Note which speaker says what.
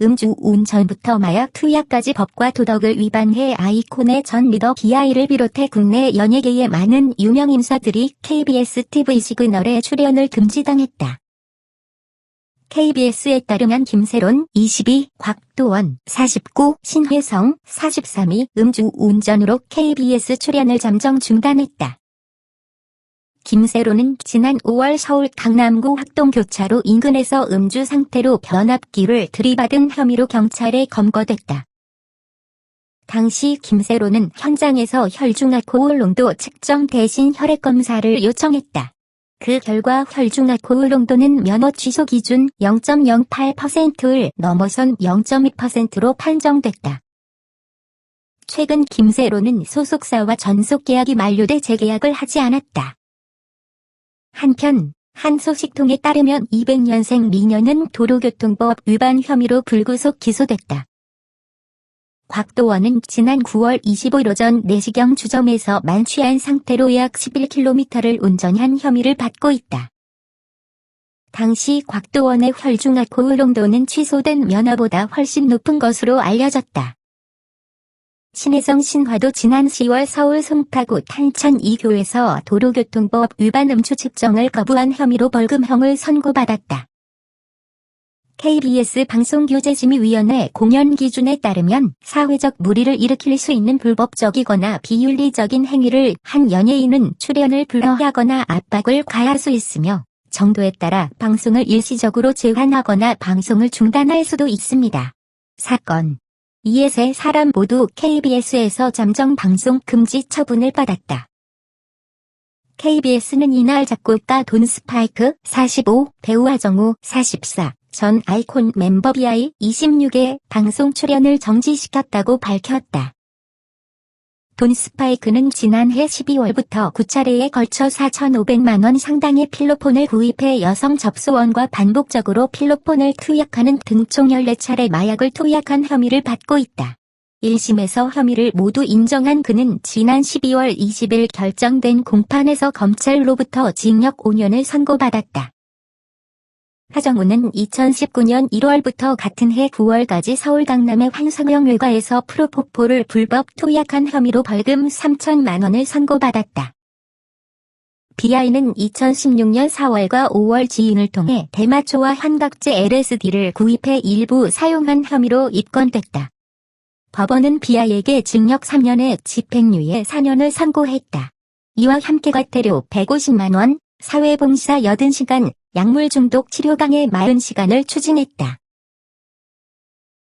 Speaker 1: 음주 운전부터 마약 투약까지 법과 도덕을 위반해 아이콘의 전 리더 비아이를 비롯해 국내 연예계의 많은 유명 인사들이 KBS TV 시그널에 출연을 금지당했다. KBS에 따르면 김세론 22, 곽도원 49, 신혜성 43이 음주 운전으로 KBS 출연을 잠정 중단했다. 김세로는 지난 5월 서울 강남구 학동교차로 인근에서 음주 상태로 변압기를 들이받은 혐의로 경찰에 검거됐다. 당시 김세로는 현장에서 혈중알코올 농도 측정 대신 혈액 검사를 요청했다. 그 결과 혈중알코올 농도는 면허 취소 기준 0.08%를 넘어선 0.2%로 판정됐다. 최근 김세로는 소속사와 전속 계약이 만료돼 재계약을 하지 않았다. 한편 한 소식통에 따르면 200년생 미녀는 도로교통법 위반 혐의로 불구속 기소됐다. 곽도원은 지난 9월 25일 오전 4시경 주점에서 만취한 상태로 약 11km를 운전한 혐의를 받고 있다. 당시 곽도원의 혈중 알코올 농도는 취소된 면허보다 훨씬 높은 것으로 알려졌다. 신혜성 신화도 지난 10월 서울 송파구 탄천 2교에서 도로교통법 위반 음주 측정을 거부한 혐의로 벌금형을 선고받았다. KBS 방송규제심의위원회 공연 기준에 따르면 사회적 무리를 일으킬 수 있는 불법적이거나 비윤리적인 행위를 한 연예인은 출연을 불허하거나 압박을 가할 수 있으며 정도에 따라 방송을 일시적으로 제한하거나 방송을 중단할 수도 있습니다. 사건 이에 세 사람 모두 KBS에서 잠정 방송 금지 처분을 받았다. KBS는 이날 작곡가 돈 스파이크 45, 배우 하정우 44, 전 아이콘 멤버 비아이 26의 방송 출연을 정지시켰다고 밝혔다. 돈 스파이크는 지난해 12월부터 9차례에 걸쳐 4,500만 원 상당의 필로폰을 구입해 여성 접수원과 반복적으로 필로폰을 투약하는 등 총 14차례 마약을 투약한 혐의를 받고 있다. 1심에서 혐의를 모두 인정한 그는 지난 12월 20일 결정된 공판에서 검찰로부터 징역 5년을 선고받았다. 하정우는 2019년 1월부터 같은 해 9월까지 서울 강남의 환상형 일가에서 프로포폴을 불법 투약한 혐의로 벌금 3천만 원을 선고받았다. 비아이는 2016년 4월과 5월 지인을 통해 대마초와 환각제 LSD를 구입해 일부 사용한 혐의로 입건됐다. 법원은 비아이에게 징역 3년에 집행유예 4년을 선고했다. 이와 함께 과태료 150만 원, 사회봉사 80시간, 약물 중독 치료방해 40시간을 추진했다.